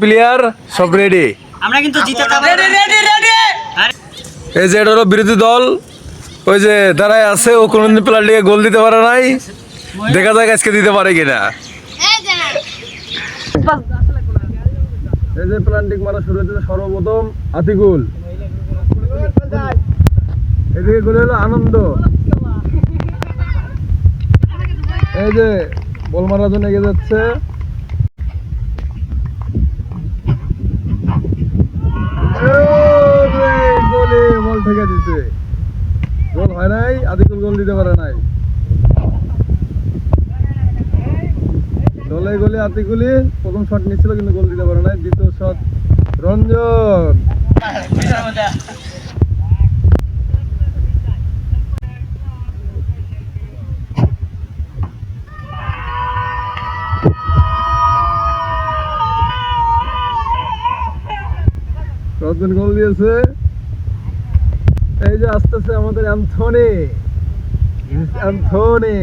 Player সব ready আমরা কিন্তু জিতে যাব। রেডি রেডি রেডি এই যে এটা হলো বিরোধী দল। ওই যে দাঁড়ায় আছে ও কোনোদিন প্লেয়ারটিকে গোল দিতে পারে নাই। দেখা যাক আজকে দিতে পারে কিনা। এই যে প্লান্টিক মারা শুরু হয়েছে সর্বপ্রথম আতিকুল। এদিকে গোলে হলো আনন্দ। এই যে বল মারার জন্য এগিয়ে যাচ্ছে ওরে, গোলে বল থেকে দিছে। গোল হয় নাই আতিকুল গোল দিতে পারে নাই। দলে গোলে আতিকুলি, প্রথম শট নিচ্ছিল কিন্তু গোল দিতে পারে নাই। দ্বিতীয় শট রঞ্জন। রঞ্জন গোল দিয়েছে। এই যে আসতেছে আমাদের অ্যান্থনি। অ্যান্থনি।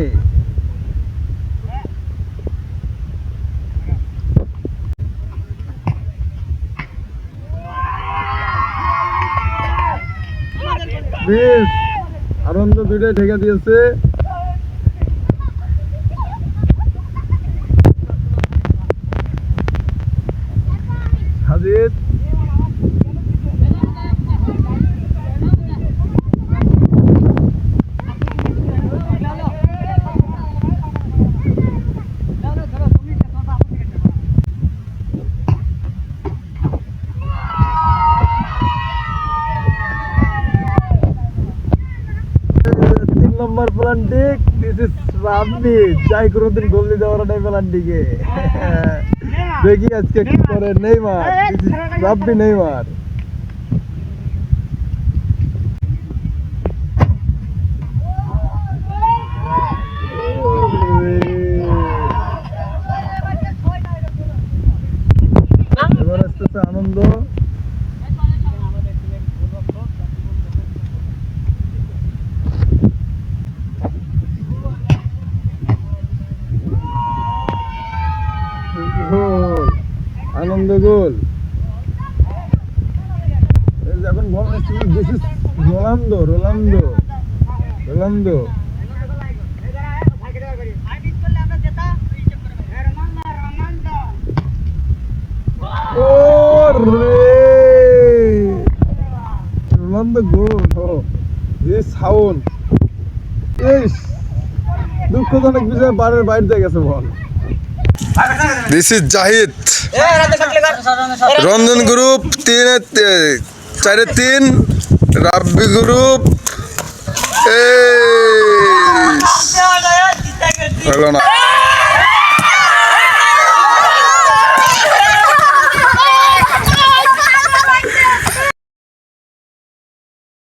বেশ আনন্দ দুইটাই ঠেকে দিয়েছে। সাজিদ তিন নম্বর প্লান্টিক। দিস ইজ রাব্বি যাই কোনোদিন গোল দিতে যাওয়ার নাই প্লান্টিকে। দেখি আজকে কি করে Neymar. This is Rabbi Neymar এবার আসতেছে আনন্দ গোল আনন্দ গোল। যে এখন বল আসছে দিস রোনালদো ও গোল, ও। সাউন্ড। ইস, দুঃখজনক বিষয়, বারের বাইরে গেছে ball. This is Zahid Ranjan group তিন চারে তিন। রাব্বি গ্রুপ হলো না।